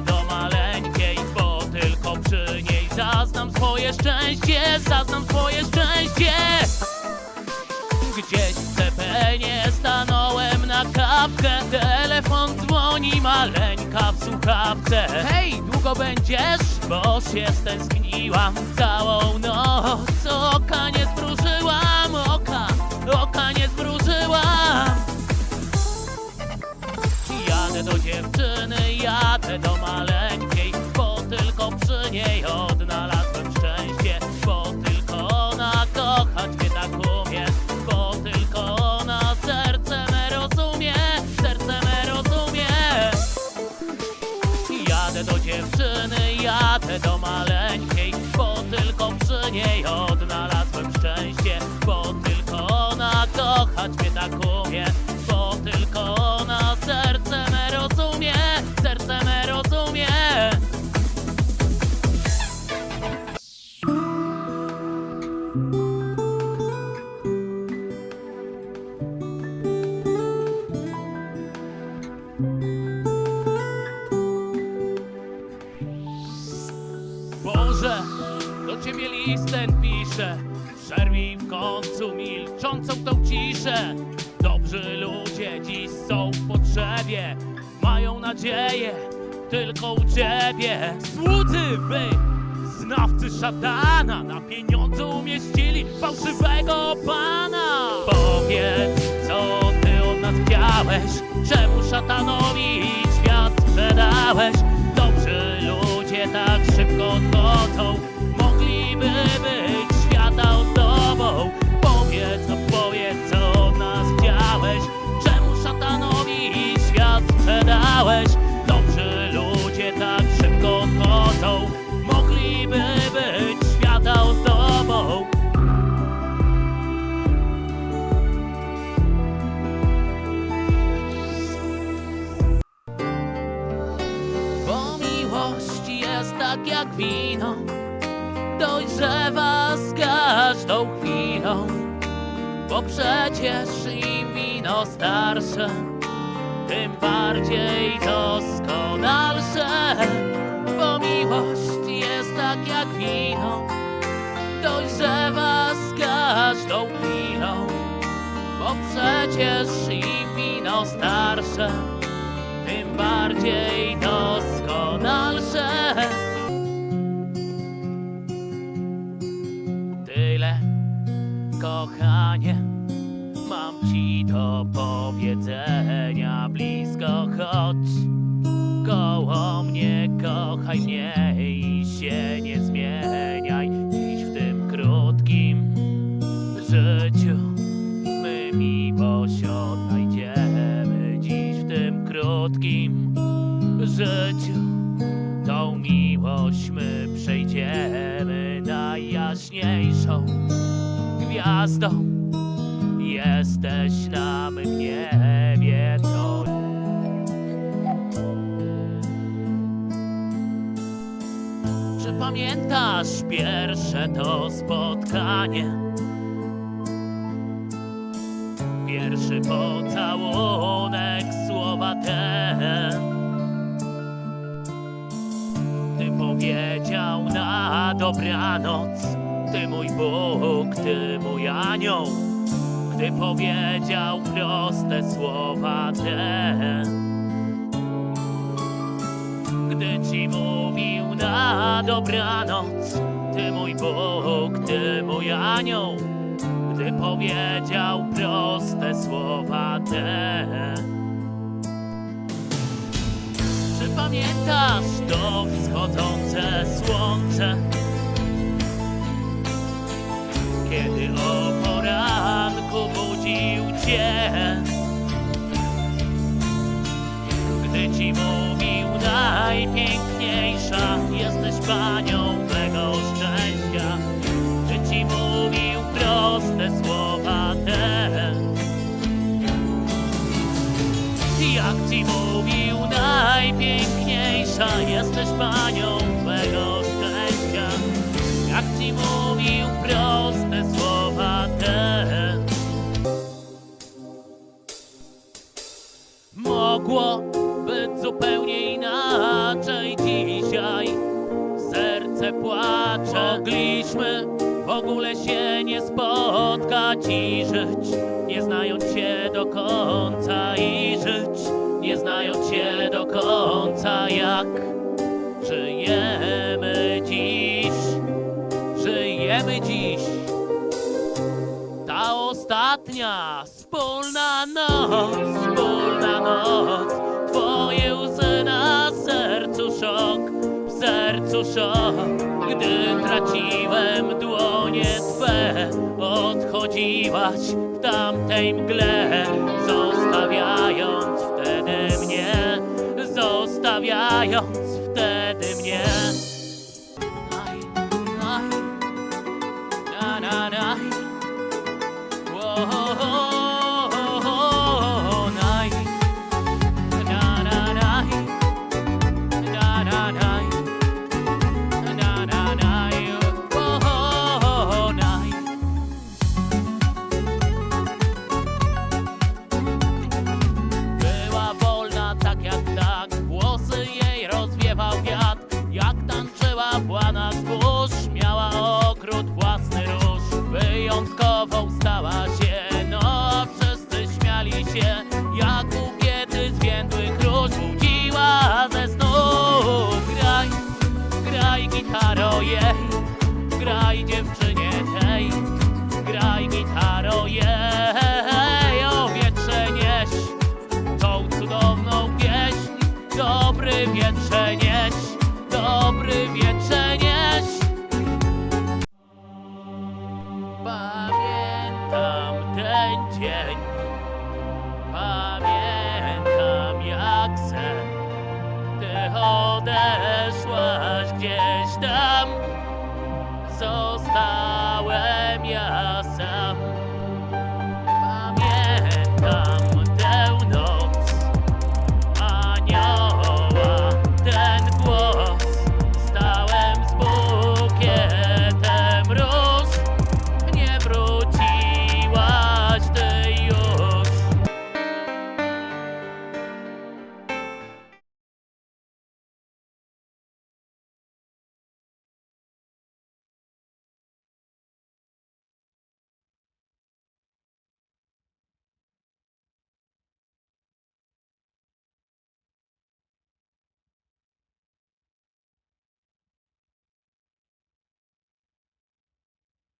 do maleńkiej, bo tylko przy niej zaznam swoje szczęście, zaznam swoje szczęście. Gdzieś w CPN-ie stanąłem na kawkę Telefon dzwoni, maleńka w słuchawce Hej, długo będziesz? Bo się stęskniłam całą noc Oka nie zmrużyłam, ciebie list ten piszę Przerwij w końcu milczącą tą ciszę. Dobrzy ludzie dziś są w potrzebie. Mają nadzieję tylko u ciebie. Słudzy wy, znawcy szatana Na pieniądze umieścili fałszywego pana. Powiedz, co ty od nas chciałeś? Czemu szatanowi świat sprzedałeś z każdą chwilą Bo przecież im wino starsze Tym bardziej doskonalsze Bo miłość jest tak jak wino Dojrzewa z każdą chwilą Bo przecież im wino starsze tym bardziej doskonalsze. Kochanie, mam ci do powiedzenia blisko, chodź koło mnie, kochaj mnie i się nie zmieniaj. Dziś w tym krótkim życiu my miłość odnajdziemy dziś w tym krótkim życiu. Tą miłość my przejdziemy najjaśniejszą gwiazdą. Jesteś na mym niebie, to Czy pamiętasz pierwsze to spotkanie? Pierwszy pocałunek, słowa te Ty powiedział na dobranoc Ty mój Bóg, Ty mój anioł Gdy powiedział proste słowa te Gdy ci mówił na dobranoc Ty mój Bóg, Ty mój anioł gdy powiedział proste słowa te. Czy pamiętasz to wschodzące słońce? Kiedy o poranku budził cię, gdy ci mówił najpiękniejsza, jesteś panią mego szczęścia. Gdy ci mówił proste słowa te Jak ci mówił najpiękniejsza Jesteś panią mego szczęścia Jak ci mówił proste Mogło być zupełnie inaczej. Serce płacze. Mogliśmy w ogóle się nie spotkać i żyć Nie znając się do końca. I żyć Nie znając się do końca. Jak Żyjemy dziś? Żyjemy dziś ostatnia wspólna noc, wspólna noc. Twoje łzy na sercu szok, w sercu szok. Gdy traciłem dłonie Twe Odchodziłaś w tamtej mgle. Zostawiając wtedy mnie Zostawiając wtedy mnie. Aj, aj, na, na, na. Graj dziewczynie